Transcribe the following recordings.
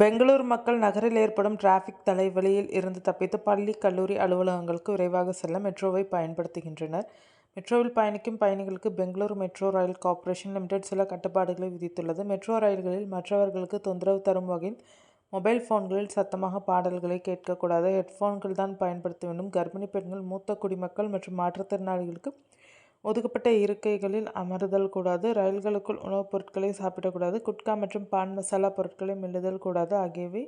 பெங்களூர் மக்கள் நகரில் ஏற்படும் டிராஃபிக் தலைவலியில் இருந்து தப்பித்து பள்ளி கல்லூரி அலுவலகங்களுக்கு விரைவாக செல்ல மெட்ரோவை பயன்படுத்துகின்றனர். மெட்ரோவில் பயணிக்கும் பயணிகளுக்கு Bangalore metro rail corporation limited சில கட்டுப்பாடுகளை விதித்துள்ளது. மெட்ரோ ரயில்களில் மற்றவர்களுக்கு தொந்தரவு தரும் வகையில் மொபைல் ஃபோன்களில் சத்தமாக பாடல்களை கேட்கக்கூடாது. ஹெட்ஃபோன்கள் தான் பயன்படுத்த வேண்டும். கர்ப்பிணி பெண்கள் மூத்த குடிமக்கள் மற்றும் மாற்றுத்திறனாளிகளுக்கு ஒதுக்கப்பட்ட இருக்கைகளில் அமருதல் கூடாது ரயில்களுக்குள் உணவுப் பொருட்களை சாப்பிடக்கூடாது குட்கா மற்றும் பான் மசாலா பொருட்களை மெல்லுதல் கூடாது ஆகியவை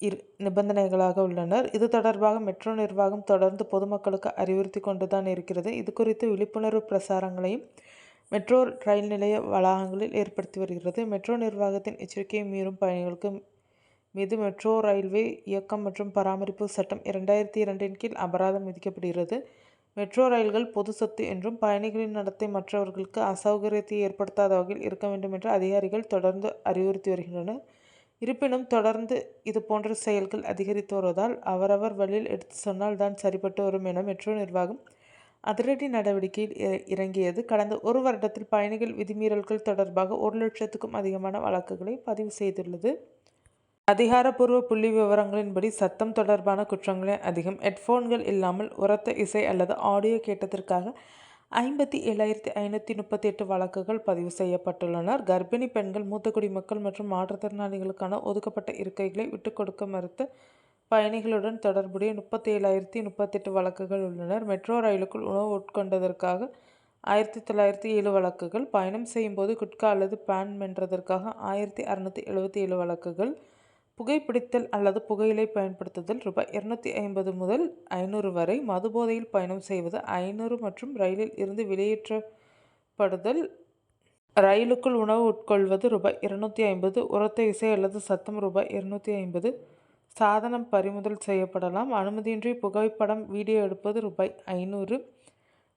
இரு நிபந்தனைகளாக உள்ளனர். இது தொடர்பாக மெட்ரோ நிர்வாகம் தொடர்ந்து பொதுமக்களுக்கு அறிவுறுத்தி கொண்டு தான் இருக்கிறது. இது குறித்து விழிப்புணர்வு பிரசாரங்களையும் மெட்ரோ ரயில் நிலைய வளாகங்களில் ஏற்படுத்தி வருகிறது. மெட்ரோ நிர்வாகத்தின் எச்சரிக்கையை மீறும் பயணிகளுக்கு மீது மெட்ரோ ரயில்வே இயக்கம் மற்றும் பராமரிப்பு சட்டம் இரண்டாயிரத்தி இரண்டின் கீழ் அபராதம் விதிக்கப்படுகிறது. மெட்ரோ ரயில்கள் பொது சொத்து என்றும் பயணிகளின் நடத்தை மற்றவர்களுக்கு அசௌகரியத்தை ஏற்படுத்தாத வகையில் இருக்க வேண்டும் என்று அதிகாரிகள் தொடர்ந்து அறிவுறுத்தி வருகின்றனர். இருப்பினும் தொடர்ந்து இது போன்ற செயல்கள் அதிகரித்து வருவதால் அவரவர் வழியில் எடுத்து சொன்னால் தான் சரிபட்டு வரும் என மெட்ரோ நிர்வாகம் அதிரடி நடவடிக்கையில் இறங்கியது. கடந்த ஒரு வருடத்தில் பயணிகள் விதிமீறல்கள் தொடர்பாக ஒரு லட்சத்துக்கும் அதிகமான வழக்குகளை பதிவு செய்துள்ளது. அதிகாரப்பூர்வ புள்ளி விவரங்களின்படி சத்தம் தொடர்பான குற்றங்களே அதிகம். ஹெட்ஃபோன்கள் இல்லாமல் உரத்த இசை அல்லது ஆடியோ கேட்டதற்காக ஐம்பத்தி ஏழாயிரத்தி ஐநூற்றி முப்பத்தி எட்டு வழக்குகள் பதிவு செய்யப்பட்டுள்ளனர். கர்ப்பிணி பெண்கள் மூத்த குடிமக்கள் மற்றும் மாற்றுத்திறனாளிகளுக்கான ஒதுக்கப்பட்ட இருக்கைகளை விட்டுக் கொடுக்க மறுத்த பயணிகளுடன் தொடர்புடைய முப்பத்தி ஏழாயிரத்தி முப்பத்தெட்டு வழக்குகள் உள்ளனர். மெட்ரோ ரயிலுக்குள் உணவு உட்கொண்டதற்காக ஆயிரத்தி தொள்ளாயிரத்தி ஏழு வழக்குகள் பயணம் செய்யும்போது குட்கா அல்லது பேன் மென்றதற்காக ஆயிரத்தி அறுநூற்றி எழுபத்தி ஏழு வழக்குகள் புகைப்பிடித்தல் அல்லது புகையிலை பயன்படுத்துதல் ரூபாய் இருநூத்தி ஐம்பது முதல் ஐநூறு வரை மதுபோதையில் பயணம் செய்வது ஐநூறு மற்றும் ரயிலில் இருந்து வெளியேற்றப்படுதல். ரயிலுக்குள் உணவு உட்கொள்வது ரூபாய் இருநூத்தி ஐம்பது உரத்த இசை அல்லது சத்தம் ரூபாய் இருநூத்தி ஐம்பது சாதனம் பறிமுதல் செய்யப்படலாம். அனுமதியின்றி புகைப்படம் வீடியோ எடுப்பது ரூபாய் ஐநூறு.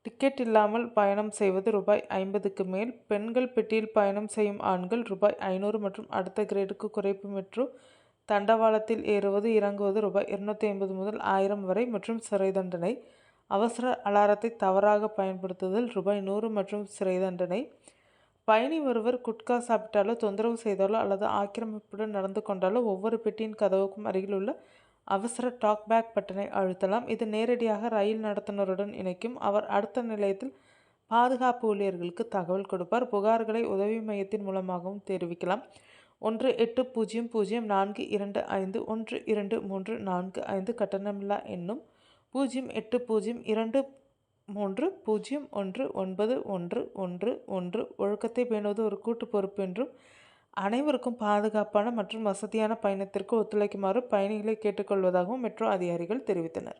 டிக்கெட் இல்லாமல் பயணம் செய்வது ரூபாய் ஐம்பதுக்கு மேல். பெண்கள் பெட்டியில் பயணம் செய்யும் ஆண்கள் ரூபாய் ஐநூறு மற்றும் அடுத்த கிரேடுக்கு குறைப்பு மெட்ரோ தண்டவாளத்தில் ஏறுவது இறங்குவது ரூபாய் இருநூற்றி ஐம்பது முதல் ஆயிரம் வரை மற்றும் சிறை தண்டனை. அவசர அலாரத்தை தவறாக பயன்படுத்துதல் ரூபாய் நூறு மற்றும் சிறை தண்டனை. பயணி ஒருவர் குட்கா சாப்பிட்டாலோ தொந்தரவு செய்தாலோ அல்லது ஆக்கிரமிப்புடன் நடந்து கொண்டாலோ ஒவ்வொரு பெட்டியின் கதவுக்கும் அருகில் உள்ள அவசர டாக் பேக் பட்டனை அழுத்தலாம். இது நேரடியாக ரயில் நடத்துனருடன் இணைக்கும். அவர் அடுத்த நிலையத்தில் பாதுகாப்பு ஊழியர்களுக்கு தகவல் கொடுப்பார். புகார்களை உதவி மையத்தின் மூலமாகவும் தெரிவிக்கலாம். ஒன்று எட்டு பூஜ்ஜியம் பூஜ்ஜியம் நான்கு இரண்டு ஐந்து ஒன்று இரண்டு மூன்று நான்கு ஐந்து கட்டணமில்லா எண்ணும் பூஜ்ஜியம் எட்டு பூஜ்ஜியம் இரண்டு மூன்று பூஜ்ஜியம் ஒன்று ஒன்பது ஒன்று ஒன்று ஒன்று ஒழுக்கத்தை பேணுவது ஒரு கூட்டு பொறுப்பு என்றும் அனைவருக்கும் பாதுகாப்பான மற்றும் வசதியான பயணத்திற்கு ஒத்துழைக்குமாறு பயணிகளை கேட்டுக்கொள்வதாகவும் மெட்ரோ அதிகாரிகள் தெரிவித்தனர்.